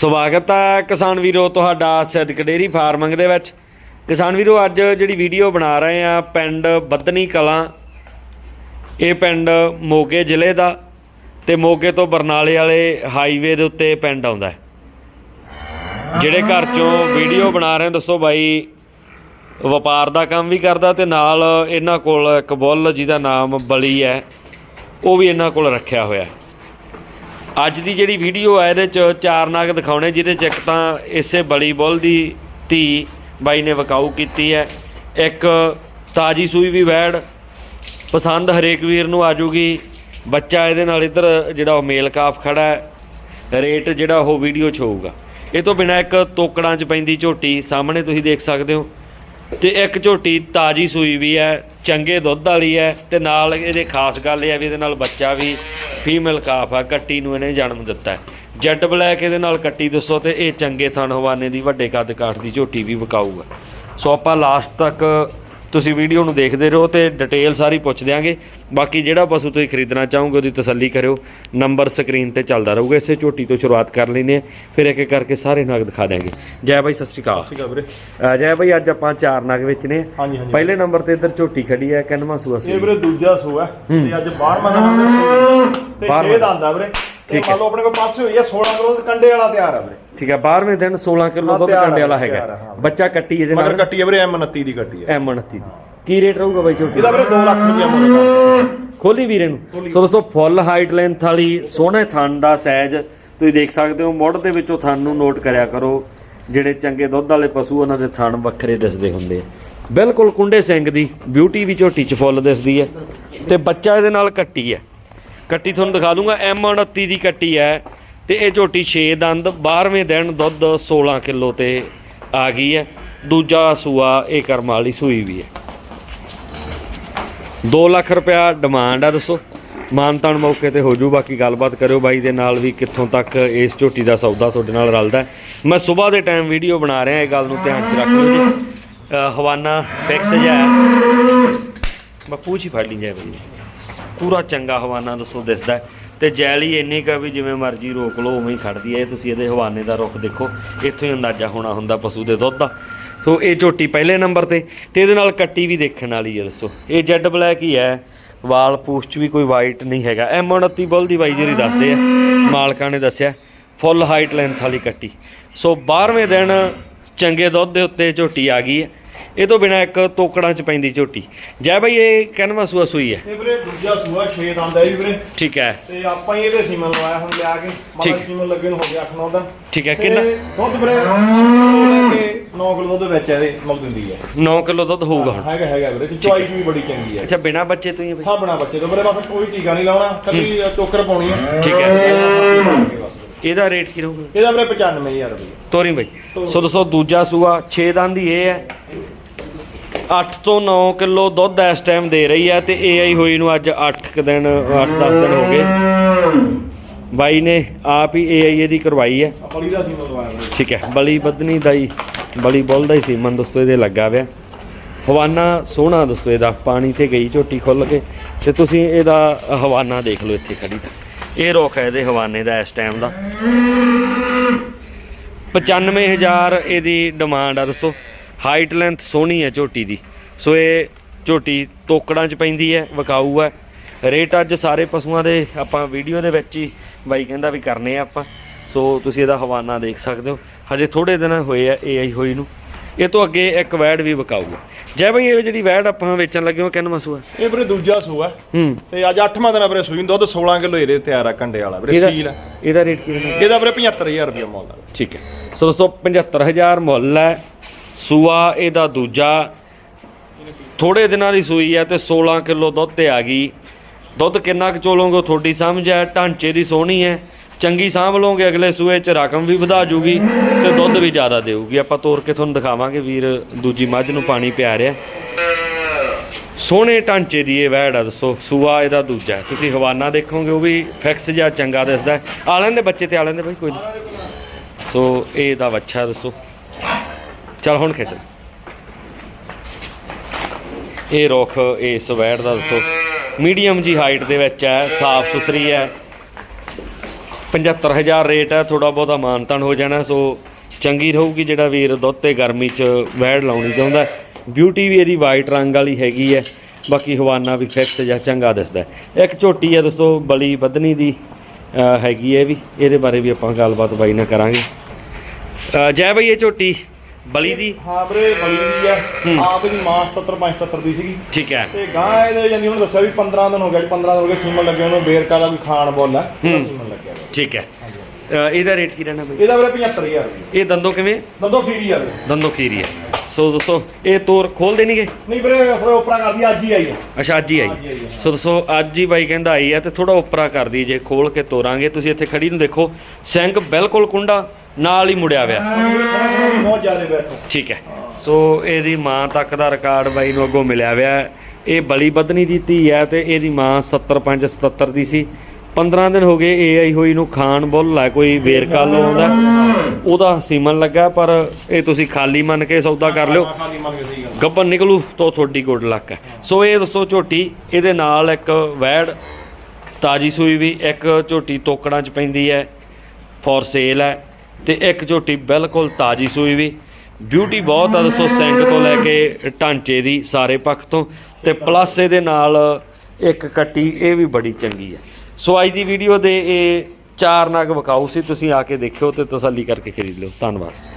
ਸਵਾਗਤ ਹੈ ਕਿਸਾਨ ਵੀਰੋ ਤੁਹਾਡਾ ਸਿੱਧਕ ਡੇਰੀ ਫਾਰਮਿੰਗ ਦੇ ਵਿੱਚ। ਕਿਸਾਨ ਵੀਰੋ, ਅੱਜ ਜਿਹੜੀ ਵੀਡੀਓ ਬਣਾ ਰਹੇ ਆ ਪਿੰਡ ਬੱਦਨੀ ਕਲਾਂ, ਇਹ ਪਿੰਡ ਮੋਗੇ ਜ਼ਿਲ੍ਹੇ ਦਾ ਤੇ ਮੋਗੇ ਤੋਂ ਬਰਨਾਲੇ ਵਾਲੇ ਹਾਈਵੇ ਦੇ ਉੱਤੇ ਪਿੰਡ ਆਉਂਦਾ ਜਿਹੜੇ ਘਰ ਚੋਂ ਵੀਡੀਓ ਬਣਾ ਰਹੇ ਦੱਸੋ ਬਾਈ, ਵਪਾਰ ਦਾ ਕੰਮ ਵੀ ਕਰਦਾ ਤੇ ਨਾਲ ਇਹਨਾਂ ਕੋਲ ਇੱਕ ਬੁੱਲ ਜਿਹਦਾ ਨਾਮ ਬਲੀ ਹੈ, ਉਹ ਵੀ ਇਹਨਾਂ ਕੋਲ ਰੱਖਿਆ ਹੋਇਆ ਹੈ। ਅੱਜ ਦੀ ਜਿਹੜੀ ਵੀਡੀਓ ਹੈ ਇਹਦੇ ਚ ਚਾਰ ਨਾਗ ਦਿਖਾਉਣੇ, ਜਿਹਦੇ ਚ ਇੱਕ ਤਾਂ ਇਸੇ ਬਲੀ ਬੁੱਲ ਦੀ ਧੀ ਬਾਈ ਨੇ ਵਕਾਊ ਕੀਤੀ ਹੈ। ਇੱਕ ਤਾਜੀ ਸੂਈ ਵੀ ਵੈੜ, ਪਸੰਦ ਹਰੇਕ ਵੀਰ ਨੂੰ ਆ ਜੂਗੀ। ਬੱਚਾ ਇਹਦੇ ਨਾਲ ਇੱਧਰ ਜਿਹੜਾ ਉਹ ਮੇਲ ਕਾਫ ਖੜਾ ਹੈ। ਰੇਟ ਜਿਹੜਾ ਉਹ ਵੀਡੀਓ 'ਚ ਹੋਊਗਾ। ਇਹ ਤੋਂ ਬਿਨਾ ਇੱਕ ਤੋਕੜਾਂ 'ਚ ਪੈਂਦੀ ਝੋਟੀ, ਸਾਹਮਣੇ ਤੁਸੀਂ ਦੇਖ ਸਕਦੇ ਹੋ। ਤੇ ਇੱਕ ਝੋਟੀ ਤਾਜੀ ਸੂਈ ਵੀ ਹੈ, ਚੰਗੇ ਦੁੱਧ ਵਾਲੀ ਹੈ ਤੇ ਨਾਲ ਇਹਦੇ ਖਾਸ ਗੱਲ ਇਹ ਹੈ ਵੀ ਇਹਦੇ ਨਾਲ ਬੱਚਾ ਵੀ ਫੀਮੇਲ ਕਾਫ ਆ, ਕੱਟੀ ਨੂੰ ਇਹਨੇ ਜਨਮ ਦਿੱਤਾ ਹੈ। ਜੈਡ ਬਲੈਕ ਇਹਦੇ ਨਾਲ ਕੱਟੀ ਦੱਸੋ ਤੇ ਇਹ ਚੰਗੇ ਥਣ ਹਵਾਨੇ ਦੀ ਵੱਡੇ ਕੱਦ ਕਾਠ ਦੀ ਝੋਟੀ ਵੀ ਵਿਕਾਊਗਾ। ਸੋ ਆਪਾਂ ਲਾਸਟ ਤੱਕ ਤੁਸੀਂ ਵੀਡੀਓ ਨੂੰ ਦੇਖਦੇ ਰਹੋ ਤੇ ਡਿਟੇਲ ਸਾਰੀ ਪੁੱਛ ਦਿਆਂਗੇ। ਬਾਕੀ ਜਿਹੜਾ ਪਸ਼ੂ ਤੁਸੀਂ ਖਰੀਦਣਾ ਚਾਹੋਗੇ ਉਹਦੀ ਤਸੱਲੀ ਕਰਿਓ। ਨੰਬਰ ਸਕਰੀਨ ਤੇ ਚੱਲਦਾ ਰਹੂਗਾ ਇਸੇ ਝੋਟੀ ਤੋਂ ਸ਼ੁਰੂਆਤ ਕਰ ਲੈਨੇ ਆ ਫਿਰ ਇੱਕ ਇੱਕ ਕਰਕੇ ਸਾਰੇ ਨਗ ਦਿਖਾ ਦਿਆਂਗੇ। ਜੈ ਬਾਈ ਸਤਿ ਸ਼੍ਰੀ ਅਕਾਲ। ਠੀਕ ਆ ਵੀਰੇ। ਅ, ਜੈ ਬਾਈ ਅੱਜ ਆਪਾਂ ਚਾਰ ਨਗ ਵੇਚਨੇ ਆ। ਹਾਂਜੀ ਹਾਂਜੀ। ਪਹਿਲੇ ਨੰਬਰ ਤੇ ਇੱਧਰ ਝੋਟੀ ਖੜੀ ਹੈ ਕਿੰਨਵਾਂ ਸੂਆ ਇਹ ਸੂਈ ਵੀਰੇ ਦੂਜਾ ਸੂਆ ਤੇ ਅੱਜ 12ਵਾਂ ਨੰਬਰ ਤੇ ਬਾਰ੍ਹਵਾਂ। 6 ਦਾ ਆਂਦਾ ਵੀਰੇ। ਤੇ ਠੀਕ ਹੈ। ਮੰਨ ਲਓ ਆਪਣੇ ਕੋਲ ਪਾਸੇ ਹੋਈ ਆ 16 ਕਿਲੋ ਤੇ ਕੰਡੇ ਵਾਲਾ ਤਿਆਰ ਆ ਵੀਰੇ। ਠੀਕ ਹੈ 12ਵੇਂ ਦਿਨ 16 ਕਿਲੋ ਹਾਂ, ਦੁੱਧ ਕੰਡੇ ਵਾਲਾ ਹੈਗਾ। ਹਾਂ। ਬੱਚਾ ਕੱਟੀ ਇਹਦੇ ਮਗਰ ਨਾਲ। ਕੱਟੀ ਵੀਰੇ ਐਮ 29 ਦੀ ਕੱਟੀ ਆ। ਐਮ 29 ਦੀ। ਕੀ ਰੇਟ ਰਹੂਗਾ ਬਾਈ ਝੋਟੀ ਇਹਦਾ ਵੀਰੇ 2 ਲੱਖ ਰੁਪਏ ਮੁੱਲ ਖੋਲੀ ਵੀਰੇ ਨੂੰ। ਸੋ ਦੋਸਤੋ ਫੁੱਲ ਹਾਈਟ ਲੈਂਥ ਵਾਲੀ ਸੋਹਣੇ ਥਣ ਦਾ ਸਾਈਜ਼ ਤੁਸੀਂ ਦੇਖ ਸਕਦੇ ਹੋ। ਮੁੱਢ ਦੇ ਵਿੱਚੋਂ ਥਣ ਨੂੰ ਨੋਟ ਕਰਿਆ ਕਰੋ। ਜਿਹੜੇ ਚੰਗੇ ਦੁੱਧ ਵਾਲੇ ਪਸ਼ੂ ਉਹਨਾਂ ਦੇ ਥਣ ਵੱਖਰੇ ਦਿਸਦੇ ਹੁੰਦੇ ਆ। ਬਿਲਕੁਲ ਕੁੰਡੇ ਸਿੰਘ ਦੀ ਬਿਊਟੀ ਵੀ ਝੋਟੀ ਚ ਫੁੱਲ ਦਿਸਦੀ ਹੈ ਤੇ ਬੱਚਾ ਇਹਦੇ ਨਾਲ ਕੱਟੀ ਹੈ ਕੱਟੀ ਤੁਹਾਨੂੰ ਦਿਖਾ ਦੂੰਗਾ ਐਮ 29 ਦੀ ਕੱਟੀ ਹੈ ਤੇ ਇਹ ਝੋਟੀ 6 ਦੰਦ 12ਵੇਂ ਦਿਨ ਦੁੱਧ 16 ਕਿਲੋ ਤੇ ਆ ਗਈ ਹੈ। ਦੂਜਾ ਸੂਆ ਇਹ ਕਰਮ ਵਾਲੀ ਸੂਈ ਵੀ ਹੈ। 2 ਲੱਖ ਰੁਪਿਆ ਡਿਮਾਂਡ ਆ ਦੱਸੋ। ਮਾਨਤਾਨ ਮੌਕੇ ਤੇ ਹੋ ਜੂ, ਬਾਕੀ ਗੱਲਬਾਤ ਕਰਿਓ ਬਾਈ ਦੇ ਨਾਲ ਵੀ ਕਿੱਥੋਂ ਤੱਕ ਇਸ ਝੋਟੀ ਦਾ ਸੌਦਾ ਤੁਹਾਡੇ ਨਾਲ ਰਲਦਾ ਮੈਂ ਸਵੇਰ ਦੇ ਟਾਈਮ ਵੀਡੀਓ ਬਣਾ ਰਿਹਾ, ਇਹ ਗੱਲ ਨੂੰ ਧਿਆਨ ਚ ਰੱਖ ਲਓ ਜੀ ਹਵਾਨਾ ਫਿਕਸ ਜਿਹਾ ਹੈ। ਮੈਂ ਪੂਛ ਹੀ ਫੜ ਲਈ ਜਾਏ ਬਈ ਪੂਰਾ ਚੰਗਾ ਹਵਾਨਾ ਦੱਸੋ, ਦਿਸਦਾ ਤੇ ਜੈਲੀ ਇੰਨੀ ਕਾ ਵੀ ਜਿਵੇਂ ਮਰਜ਼ੀ ਰੋਕ ਲਓ, ਉਵੇਂ ਹੀ ਖੜਦੀ ਹੈ ਇਹ ਤੁਸੀਂ ਇਹਦੇ ਹਵਾਨੇ ਦਾ ਰੁਖ ਦੇਖੋ, ਇੱਥੋਂ ਹੀ ਅੰਦਾਜ਼ਾ ਹੋਣਾ ਹੁੰਦਾ ਪਸ਼ੂ ਦੇ ਦੁੱਧ ਦਾ। ਸੋ ਇਹ ਝੋਟੀ ਪਹਿਲੇ ਨੰਬਰ ਤੇ ਤੇ ਇਹਦੇ ਨਾਲ ਕੱਟੀ ਵੀ ਦੇਖਣ ਵਾਲੀ ਹੈ ਦੱਸੋ। ਇਹ ਜੈਡ ਬਲੈਕ ਹੀ ਹੈ ਵਾਲ ਪੂਛ ਚ ਵੀ ਕੋਈ ਵਾਈਟ ਨਹੀਂ ਹੈਗਾ। ਐਮ 29 ਬੁੱਲ ਦੀ ਬਾਈ ਜਿਹੜੀ ਦੱਸਦੇ ਆ, ਮਾਲਕਾਂ ਨੇ ਦੱਸਿਆ, ਫੁੱਲ ਹਾਈਟ ਲੈਂਥ ਵਾਲੀ ਕੱਟੀ। ਸੋ 12ਵੇਂ ਦਿਨ ਚੰਗੇ ਦੁੱਧ ਦੇ ਉੱਤੇ ਝੋਟੀ ਆ ਗਈ ਹੈ ਇਹ ਤੋਂ ਬਿਨਾ ਇੱਕ ਤੋਕੜਾਂ ਚ ਪੈਂਦੀ ਝੋਟੀ। ਜੈ ਬਾਈ ਇਹ ਕਨਵਾ ਸੂਆ ਸੂਈ ਹੈ? ਇਹ ਵੀਰੇ ਦੂਜਾ ਸੂਆ 6 ਦਾ ਆਂਦਾ ਜੀ ਵੀਰੇ। ਠੀਕ ਹੈ। ਤੇ ਆਪਾਂ ਹੀ ਇਹਦੇ ਸੀਮਨ ਲਵਾਇਆ ਹੁਣ ਲਿਆ ਕੇ। ਮਗਰ ਸੀਮਨ ਲੱਗੇ ਨੂੰ ਹੋ ਗਿਆ 8-9 ਦਿਨ। ਠੀਕ ਹੈ ਤੇ ਕਿੰਨਾ? ਦੁੱਧ ਵੀਰੇ 9 ਕਿਲੋ ਦੁੱਧ ਵਿੱਚ ਇਹਦੇ ਮੁੱਲ ਦਿੰਦੀ ਹੈ। 9 ਕਿਲੋ ਦੁੱਧ ਹੋਊਗਾ ਹੁਣ। ਹੈਗਾ ਹੈਗਾ ਵੀਰੇ ਤੇ ਚੁਆਈ ਵੀ ਬੜੀ ਚੰਗੀ ਹੈ। ਅੱਛਾ ਬਿਨਾ ਬੱਚੇ ਤੋਂ ਹੀ ਹੈ ਬਾਈ? ਹਾਂ ਬਣਾ ਬੱਚੇ ਤੋਂ। ਵੀਰੇ ਬਸ ਕੋਈ ਟੀਕਾ ਨਹੀਂ ਲਾਉਣਾ ਕੱਲੀ ਟੋਕਰ ਪਾਉਣੀ ਹੈ। ਠੀਕ ਹੈ। ਹੈ। ਇਹਦਾ ਰੇਟ ਕੀ ਰਹੂਗਾ? ਇਹਦਾ ਵੀਰੇ 95000 ਰੁਪਏ। ਤੋਰੀ ਬਾਈ। ਸੋ ਦੋਸਤੋ ਦੂਜਾ ਸੂਆ 6 ਦੰਦ ਦੀ ਇਹ ਹੈ। 8 ਤੋਂ 9 ਕਿਲੋ ਦੁੱਧ ਇਸ ਟਾਈਮ ਦੇ ਰਹੀ ਹੈ ਤੇ ਏਆਈ ਹੋਈ ਨੂੰ ਅੱਜ 8 ਕੁ ਦਿਨ 8-10 ਦਿਨ ਹੋ ਗਏ। ਬਾਈ ਨੇ ਆਪ ਹੀ ਏਆਈ ਇਹਦੀ ਕਰਵਾਈ ਹੈ। ਆਪਲੀ ਦਾ ਸੀਮਨ ਲਵਾਇਆ ਠੀਕ ਹੈ, ਬਲੀ ਬਦਨੀ ਦਾ ਹੀ, ਬਲੀ ਬੁੱਲ ਦਾ ਹੀ ਸੀਮਨ ਦੋਸਤੋ ਇਹਦੇ ਲੱਗਾ ਪਿਆ ਹਵਾਨਾ ਸੋਹਣਾ ਦੋਸਤੋ ਇਹਦਾ ਪਾਣੀ ਤੇ ਗਈ ਝੋਟੀ ਖੁੱਲ ਕੇ, ਤੇ ਤੁਸੀਂ ਇਹਦਾ ਹਵਾਨਾ ਦੇਖ ਲਓ ਇੱਥੇ ਖੜੀ ਦਾ ਇਹ ਰੁੱਖ ਹੈ ਇਹਦੇ ਹਵਾਨੇ ਦਾ ਇਸ ਟਾਈਮ ਦਾ। 95000 ਇਹਦੀ ਡਿਮਾਂਡ ਆ ਦੱਸੋ। ਹਾਈਟ ਲੈਂਥ ਸੋਹਣੀ ਹੈ ਝੋਟੀ ਦੀ। ਸੋ ਇਹ ਝੋਟੀ ਤੋਕੜਾਂ 'ਚ ਪੈਂਦੀ ਹੈ ਵਿਕਾਊ ਹੈ। ਰੇਟ ਅੱਜ ਸਾਰੇ ਪਸ਼ੂਆਂ ਦੇ ਆਪਾਂ ਵੀਡੀਓ ਦੇ ਵਿੱਚ ਹੀ ਬਾਈ ਕਹਿੰਦਾ ਵੀ ਕਰਨੇ ਆ ਆਪਾਂ। ਸੋ ਤੁਸੀਂ ਇਹਦਾ ਹਵਾਨਾ ਦੇਖ ਸਕਦੇ ਹੋ। ਹਜੇ ਥੋੜੇ ਦਿਨ ਹੋਏ ਆ ਏਆਈ ਹੋਈ ਨੂੰ। ਇਹ ਤੋਂ ਅੱਗੇ ਇੱਕ ਵੈੜ ਵੀ ਵਿਕਾਊ ਹੈ। ਜੈ ਬਈ ਇਹ ਜਿਹੜੀ ਵੈੜ ਆਪਾਂ ਵੇਚਣ ਲੱਗੇ ਹਾਂ ਕਿੰਨਾ ਮਸੂਆ ਇਹ ਵੀਰੇ ਦੂਜਾ ਸੂਆ ਹੂੰ। ਤੇ ਅੱਜ 8ਵਾਂ ਦਿਨ ਆ ਵੀਰੇ ਸੂਈ ਦੁੱਧ 16 ਕਿਲੋ ਇਹਦੇ ਤਿਆਰ ਆ ਕੰਡੇ ਵਾਲਾ ਵੀਰੇ ਇਹਦਾ ਸੀਲ ਆ। ਇਹਦਾ ਰੇਟ ਕੀ ਰਹਿਣਾ ਇਹਦਾ ਵੀਰੇ 75000 ਰੁਪਏ ਮੁੱਲ ਆ। ਠੀਕ ਹੈ। ਸੋ ਦੋਸਤੋ 75000 ਮੁੱਲ ਹੈ। ਸੂਆ, ਇਹਦਾ ਦੂਜਾ। ਥੋੜੇ ਦਿਨਾਂ ਦੀ ਸੂਈ ਹੈ ਤੇ 16 ਕਿਲੋ ਦੁੱਧ ਤੇ ਆ ਗਈ। ਦੁੱਧ ਕਿੰਨਾ ਕੁ ਚੋਲੋਗੇ ਤੁਹਾਡੀ ਸਮਝ ਹੈ, ਢਾਂਚੇ ਦੀ ਸੋਹਣੀ ਹੈ। ਚੰਗੀ ਸਾਂਭ ਲਓਗੇ, ਅਗਲੇ ਸੂਏ 'ਚ ਰਕਮ ਵੀ ਵਧਾ ਜੂਗੀ ਤੇ ਦੁੱਧ ਵੀ ਜ਼ਿਆਦਾ ਦੇਊਗੀ। ਆਪਾਂ ਤੋਰ ਕੇ ਤੁਹਾਨੂੰ ਦਿਖਾਵਾਂਗੇ ਵੀਰ, ਦੂਜੀ ਮੱਝ ਨੂੰ ਪਾਣੀ ਪਿਆ ਰਿਹਾ। ਸੋਹਣੇ ਢਾਂਚੇ ਦੀ ਇਹ ਵੈੜ ਆ, ਦੱਸੋ, ਸੂਆ ਇਹਦਾ ਦੂਜਾ ਤੁਸੀਂ ਹਵਾਨਾ ਦੇਖੋਗੇ, ਉਹ ਵੀ ਫਿਕਸ ਜਾਂ ਚੰਗਾ ਦਿਸਦਾ ਹੈ। ਆਲਣ ਦੇ ਬੱਚੇ ਤੇ ਆਲਣ ਦੇ ਬਈ, ਕੋਈ ਨਹੀਂ ਸੋ, ਇਹ ਦਾ ਬੱਚਾ ਦੱਸੋ। ਚਲ ਹੁਣ ਖਿੱਚ। ਇਹ ਰੁੱਖ ਇਸ ਵੈੜ ਦਾ ਦੱਸੋ। ਮੀਡੀਅਮ ਜੀ ਹਾਈਟ ਦੇ ਵਿੱਚ ਹੈ, ਸਾਫ਼ ਸੁਥਰੀ ਹੈ। 75000 ਰੇਟ ਹੈ ਥੋੜਾ ਬਹੁਤਾ ਮਾਨਤਨ ਹੋ ਜਾਣਾ, ਸੋ ਚੰਗੀ ਰਹੂਗੀ ਜਿਹੜਾ ਵੀਰ ਦੁੱਧ ਤੇ ਗਰਮੀ 'ਚ ਵੈੜ ਲਾਉਣੀ ਚਾਹੁੰਦਾ ਬਿਊਟੀ ਵੀ ਇਹਦੀ ਵਾਈਟ ਰੰਗ ਵਾਲੀ ਹੈਗੀ ਹੈ, ਬਾਕੀ ਹਵਾਨਾ ਵੀ ਫਿਕਸ ਜਾਂ ਚੰਗਾ ਦਿਸਦਾ ਇੱਕ ਝੋਟੀ ਹੈ ਦੋਸਤੋ, ਬਲੀ ਵਧਣੀ ਦੀ ਹੈਗੀ ਹੈ ਵੀ। ਇਹਦੇ ਬਾਰੇ ਵੀ ਆਪਾਂ ਗੱਲਬਾਤ ਬਾਈ ਨਾਲ ਕਰਾਂਗੇ। ਜੈ ਬਈ ਇਹ ਝੋਟੀ। ਬਲੀ ਦੀ? ਹਾਂ ਵੀਰੇ ਬਲੀ ਦੀ ਆ ਆਪ ਦੀ ਮਾਂ 77 75 ਦੀ ਸੀਗੀ। ਠੀਕ ਹੈ। ਤੇ ਗਾਂ ਇਹਦੇ ਜਾਂਦੀ ਉਹਨੂੰ ਦੱਸਿਆ ਵੀ 15 ਦਿਨ ਹੋ ਗਿਆ ਜੀ 15 ਦਿਨ ਹੋ ਗਏ ਸੀਮਨ ਲੱਗੇ ਉਹਨੂੰ ਬੇਰਕਾ ਦਾ ਵੀ ਖਾਣ ਬੋਲਾ ਹੂੰ। ਸੀਮਨ ਲੱਗਿਆ। ਠੀਕ ਹੈ। ਇਹਦਾ ਰੇਟ ਕੀ ਰਹਿਣਾ ਬਈ? ਇਹਦਾ ਵੀਰੇ 75000 ਰੁਪਏ। ਇਹ ਦੰਦੋਂ ਕਿਵੇਂ? ਦੰਦੋ ਖੀਰੀ ਆ। ਦੰਦੋਂ ਖੀਰੀ ਹੈ ਸੋ ਦੋਸਤੋ ਇਹ ਤੋਰ ਖੋਲ ਦੇਣਗੇ? ਨਹੀਂ ਵੀਰੇ ਥੋੜਾ ਉਪਰਾ ਕਰਦੀ ਅੱਜ ਹੀ ਆਈ ਆ। ਅੱਛਾ ਅੱਜ ਹੀ ਹੀ ਆਈ ਹੈ। ਸੋ ਦੋਸਤੋ ਅੱਜ ਹੀ ਬਾਈ ਕਹਿੰਦਾ ਆਈ ਹੈ ਤੇ ਥੋੜਾ ਉੱਪਰਾ ਕਰਦੀ ਜੇ ਖੋਲ ਕੇ ਤੋਰਾਂਗੇ। ਤੁਸੀਂ ਇੱਥੇ ਖੜੀ ਨੂੰ ਦੇਖੋ ਸਿੰਘ ਬਿਲਕੁਲ ਕੁੰਡਾ ਨਾਲ ਹੀ ਮੁੜਿਆ ਹੋਇਆ ਬਹੁਤ ਜ਼ਿਆਦਾ ਬੈਠੋ। ਠੀਕ ਹੈ। ਸੋ ਇਹਦੀ ਮਾਂ ਤੱਕ ਦਾ ਰਿਕਾਰਡ ਬਾਈ ਨੂੰ ਅੱਗੋਂ ਮਿਲਿਆ ਹੋਇਆ ਹੈ। ਇਹ ਬਲੀ ਬਦਨੀ ਦੀ ਧੀ ਹੈ ਤੇ ਇਹਦੀ ਮਾਂ 75 77 ਦੀ ਸੀ। 15 ਦਿਨ ਹੋ ਗਏ ਇਹ ਆਈ ਹੋਈ ਨੂੰ ਖਾਣ ਬੁੱਲ ਹੈ ਕੋਈ ਵੇਰਕਾ ਲਾਉਂਦਾ ਉਹਦਾ ਸੀਮਨ ਲੱਗਾ ਪਰ ਇਹ ਤੁਸੀਂ ਖਾਲੀ ਮੰਨ ਕੇ ਸੌਦਾ ਕਰ ਲਿਓ। ਖਾਲੀ ਮੰਨ ਕੇ ਸਹੀ ਗੱਲ। ਗੱਬਨ ਨਿਕਲੂ ਤਾਂ ਤੁਹਾਡੀ ਗੁੱਡ ਲੱਕ ਹੈ। ਸੋ ਇਹ ਦੋਸਤੋ ਝੋਟੀ ਇਹਦੇ ਨਾਲ ਇੱਕ ਵੈੜ ਤਾਜੀ ਸੂਈ ਵੀ ਇੱਕ ਝੋਟੀ ਤੋਕੜਾਂ 'ਚ ਪੈਂਦੀ ਹੈ। ਫॉर ਸੇਲ ਹੈ। ਤੇ ਇੱਕ ਝੋਟੀ ਬਿਲਕੁਲ ਤਾਜੀ ਸੂਈ ਵੀ। ਬਿਊਟੀ ਬਹੁਤ ਆ ਦੋਸਤੋ ਸਿੰਗ ਤੋਂ ਲੈ ਕੇ ਢਾਂਚੇ ਦੀ ਸਾਰੇ ਪੱਖ ਤੋਂ। ਤੇ ਪਲੱਸ ਇਹਦੇ ਨਾਲ ਇੱਕ ਕੱਟੀ ਇਹ ਵੀ ਬੜੀ ਚੰਗੀ ਆ। ਸੋ ਅੱਜ ਦੀ ਵੀਡੀਓ ਦੇ ਇਹ ਚਾਰ ਨਗ ਵਿਕਾਊ ਸੀ, ਤੁਸੀਂ ਆ ਕੇ ਦੇਖਿਓ ਤੇ ਤਸੱਲੀ ਕਰਕੇ ਖਰੀਦ ਲਿਓ। ਧੰਨਵਾਦ।